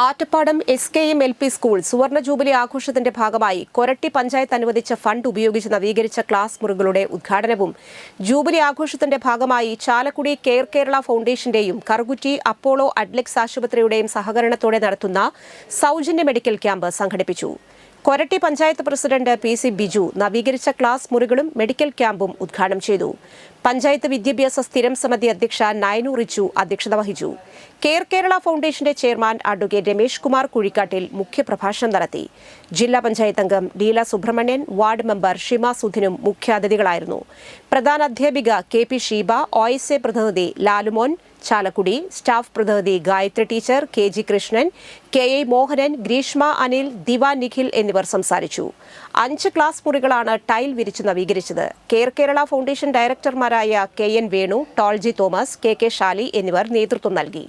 Attappadam S K M L P school സുവർണ jubilee ആഘോഷത്തിന്റെ ഭാഗമായി കൊരട്ടി പഞ്ചായത്ത് അനുവദിച്ച ഫണ്ട് ഉപയോഗിച്ച് നവീകരിച്ച ക്ലാസ് മുറികളുടെ ഉദ്ഘാടനവും. ജൂബിലി ആഘോഷത്തിന്റെ ഭാഗമായി ചാലക്കുടി കെയർ കേരള ഫൗണ്ടേഷന്റെയും കറുകുറ്റി അപ്പോളോ അഡ്ലക്സ് ആശുപത്രിയുടെയും സഹകരണത്തോടെ നടത്തുന്ന സൗജന്യ മെഡിക്കൽ ക്യാമ്പ് സംഘടിപ്പിച്ചു. Koratty panchayat president P C Biju നവീകരിച്ച ക്ലാസ് മുറികളും മെഡിക്കൽ ക്യാമ്പും ഉദ്ഘാടനം ചെയ്തു. പഞ്ചായത്ത് വിദ്യാഭ്യാസ സ്ഥിരം സമിതി അധ്യക്ഷ നയനു റിച്ചു അധ്യക്ഷത വഹിച്ചു. കെയർ കേരള ഫൗണ്ടേഷന്റെ ചെയർമാൻ അഡ്വക്കേറ്റ് രമേഷ് കുമാർ കുഴിക്കാട്ടിൽ മുഖ്യപ്രഭാഷണം നടത്തി. ജില്ലാ പഞ്ചായത്ത് അംഗം ലീല സുബ്രഹ്മണ്യൻ വാർഡ് മെമ്പർ ഷിമ സുധിനും മുഖ്യാതിഥികളായിരുന്നു. പ്രധാന അധ്യാപിക കെ പി ഷീബ ഒ പ്രതിനിധി ലാലുമോൻ ചാലക്കുടി സ്റ്റാഫ് പ്രതിനിധി Gayathri teacher K G Krishnan K A Mohanan Greeshma Anil Diva Nikhil എന്നിവർ സംസാരിച്ചു. അഞ്ച് ക്ലാസ് മുറികളാണ് ടൈൽ വിരിച്ച് നവീകരിച്ചത്. Care Kerala foundation ഡയറക്ടർമാരായ K N Venu Tolji Thomas K K Shali എന്നിവർ നേതൃത്വം നൽകി.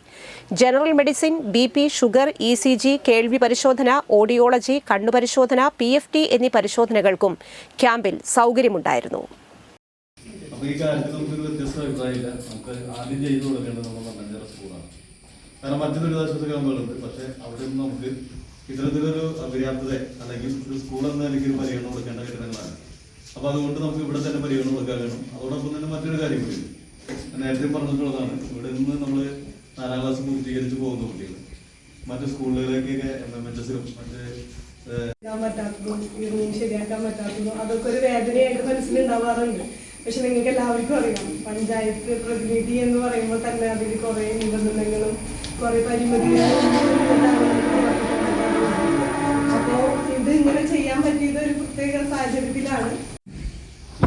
General medicine B P sugar E C G കേൾവി പരിശോധന ഓഡിയോളജി കണ്ണുപരിശോധന പി എഫ് ടി എന്നീ പരിശോധനകൾക്കും ക്യാമ്പിൽ സൗകര്യമുണ്ടായിരുന്നു. ഈ ആദ്യം മണ്ണഞ്ചേര സ്കൂളാണ്. കാരണം മറ്റു ദുരിതാശ്വാസ ക്യാമ്പുകളുണ്ട്. പക്ഷെ അവിടെ നമുക്ക് ഇത്തരത്തിലൊരു അപര്യാപ്തത അല്ലെങ്കിൽ ഒരു സ്കൂൾ എന്ന പരിഗണന കൊടുക്കേണ്ട ഘടകങ്ങളാണ് അപ്പൊ അതുകൊണ്ട് നമുക്ക് ഇവിടെ തന്നെ പരിഗണന കൊടുക്കാൻ വേണം. അതോടൊപ്പം തന്നെ മറ്റൊരു കാര്യം കൂടി. നേരത്തെ പറഞ്ഞിട്ടുള്ളതാണ്. ഇവിടെ നിന്ന് നമ്മൾ നാലാം ക്ലാസ് പൂർത്തീകരിച്ച് പോകുന്ന കുട്ടികൾ മറ്റു സ്കൂളുകളിലേക്കൊക്കെ എം എം എച്ച് എസിലും മറ്റ് പറ്റാത്തതും ശരിയാക്കാൻ പറ്റാത്തതും അതൊക്കെ ഒരു വേദനയായിട്ട് മനസ്സിലുണ്ടാവാറുണ്ട് പക്ഷെ നിങ്ങൾക്ക് എല്ലാവർക്കും അറിയാം പഞ്ചായത്ത് പ്രതിനിധി എന്ന് പറയുമ്പോൾ തന്നെ അതിൽ കുറെ നിബന്ധനകളും കുറെ പരിമിതികളും അപ്പോ ഇത് ഇങ്ങനെ ചെയ്യാൻ പറ്റിയത് ഒരു പ്രത്യേക സാഹചര്യത്തിലാണ്.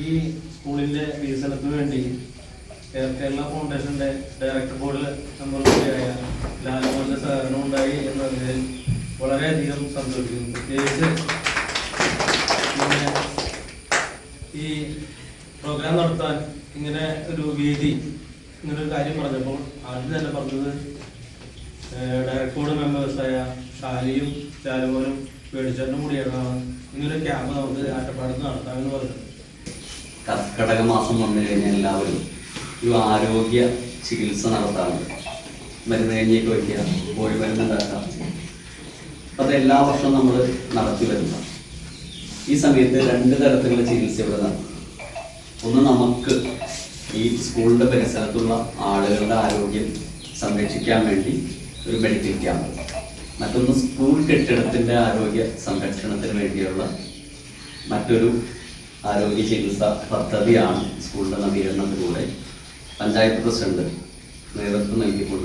ഈ സ്കൂളിന്റെ വികസനത്തിന് വേണ്ടി കേരള ഫൗണ്ടേഷന്റെ ഡയറക്ടർ ബോർഡ് മെമ്പർ കൂടിയായ സഹകരണം ഉണ്ടായി എന്നതിൽ വളരെയധികം സന്തോഷിക്കുന്നു. പ്രത്യേകിച്ച് ഈ പ്രോഗ്രാം നടത്താൻ ഇങ്ങനെ ഒരു വേദി ഇങ്ങനെ ഒരു കാര്യം പറഞ്ഞപ്പോൾ ആദ്യം തന്നെ പറഞ്ഞത് ഡയറക്ടർ ബോർഡ് മെമ്പേഴ്സായ ഷാലിയും ലാലുമോനും പേടിച്ചേട്ടനും കൂടിയാണ് ഇങ്ങനൊരു ക്യാമ്പ് നമുക്ക് ആട്ടപ്പാടത്ത് നടത്താമെന്ന് പറഞ്ഞത്. കർക്കടക മാസം വന്നു കഴിഞ്ഞാൽ എല്ലാവരും ഒരു ആരോഗ്യ ചികിത്സ നടത്താറുണ്ട്. മരുന്ന് കഴിഞ്ഞേക്ക് വയ്ക്കുക കോഴി മരുന്ന് ഉണ്ടാക്കാം അത് എല്ലാ വർഷവും നമ്മൾ നടത്തി വരുന്ന ഈ സമയത്ത് രണ്ട് തരത്തിലുള്ള ചികിത്സ ഇവിടെ ഒന്ന് നമുക്ക് ഈ സ്കൂളിന്റെ പരിസരത്തുള്ള ആളുകളുടെ ആരോഗ്യം സംരക്ഷിക്കാൻ വേണ്ടി ഒരു മെഡിക്കൽ ക്യാമ്പ് മറ്റൊന്ന് സ്കൂൾ കെട്ടിടത്തിന്റെ ആരോഗ്യ സംരക്ഷണത്തിന് വേണ്ടിയുള്ള മറ്റൊരു ആരോഗ്യ ചികിത്സ പദ്ധതിയാണ് സ്കൂളിന്റെ നവീകരണത്തിലൂടെ. പഞ്ചായത്ത് പ്രസിഡന്റ് നേതൃത്വം നൽകിക്കൊണ്ട്